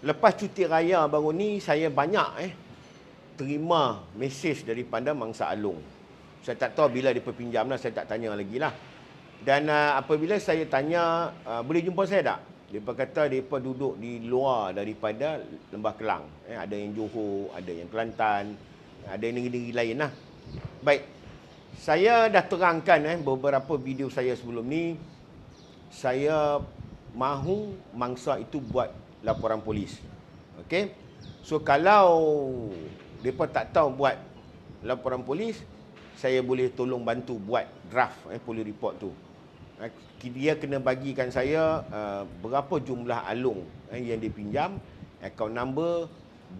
lepas cuti raya baru ni saya banyak eh terima mesej daripada Mangsa Alung. Saya tak tahu bila dia pinjam lah, saya tak tanya lagi lah. Dan uh, apabila saya tanya, uh, boleh jumpa saya tak? Dia kata mereka duduk di luar daripada Lembah Kelang. Eh, ada yang Johor, ada yang Kelantan, ada yang negeri-negeri lain lah. Baik, saya dah terangkan eh, beberapa video saya sebelum ni, saya mahu mangsa itu buat laporan polis. Okey? So kalau mereka tak tahu buat laporan polis, saya boleh tolong bantu buat draft eh, police report tu. Eh, dia kena bagikan saya uh, berapa jumlah alung eh, yang dia pinjam, account number,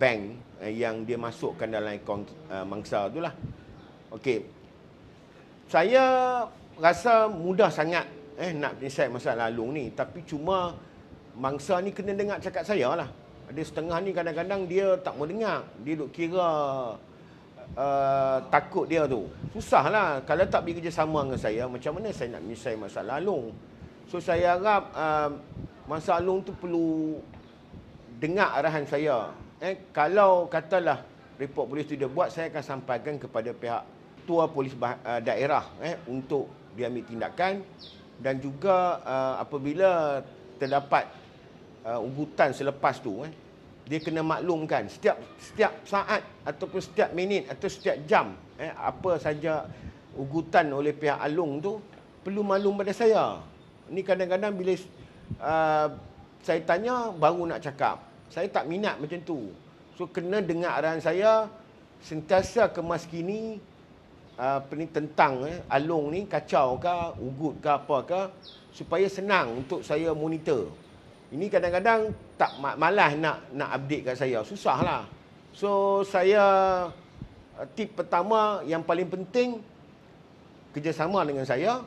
bank eh, yang dia masukkan dalam akaun uh, mangsa tu lah. Okey. Saya rasa mudah sangat eh nak penyelesaian masalah alung ni, tapi cuma mangsa ni kena dengar cakap saya lah. Ada setengah ni kadang-kadang dia tak mau dengar. Dia duk kira uh, takut dia tu. Susahlah kalau tak pergi kerjasama dengan saya, macam mana saya nak menyelesaikan masalah alung. So saya harap uh, masa alung tu perlu dengar arahan saya. Eh kalau katalah report polis tu dia buat, saya akan sampaikan kepada pihak tua polis uh, daerah eh untuk dia ambil tindakan dan juga uh, apabila terdapat uh, ugutan selepas tu eh dia kena maklumkan setiap setiap saat ataupun setiap minit atau setiap jam eh, apa saja ugutan oleh pihak alung tu perlu maklum pada saya. Ini kadang-kadang bila uh, saya tanya baru nak cakap. Saya tak minat macam tu. So kena dengar arahan saya sentiasa kemas kini uh, tentang eh, alung ni kacau ke ugut ke apa ke supaya senang untuk saya monitor. Ini kadang-kadang tak malas nak nak update kat saya. Susahlah. So saya uh, tip pertama yang paling penting kerjasama dengan saya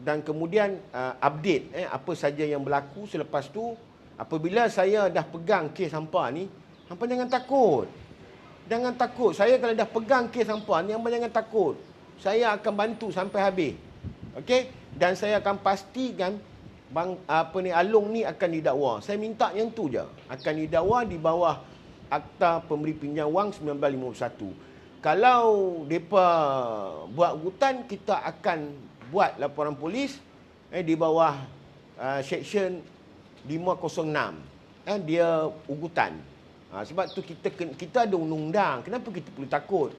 dan kemudian uh, update eh apa saja yang berlaku selepas tu apabila saya dah pegang kes hampa ni hampa jangan takut jangan takut saya kalau dah pegang kes hampa ni hampa jangan takut saya akan bantu sampai habis okey dan saya akan pastikan bang apa ni Alung ni akan didakwa. Saya minta yang tu je. Akan didakwa di bawah Akta Pemberi Pinjam Wang 1951. Kalau depa buat ugutan, kita akan buat laporan polis eh di bawah uh, section 506. Eh dia ugutan. Ha, sebab tu kita kita ada undang-undang. Kenapa kita perlu takut?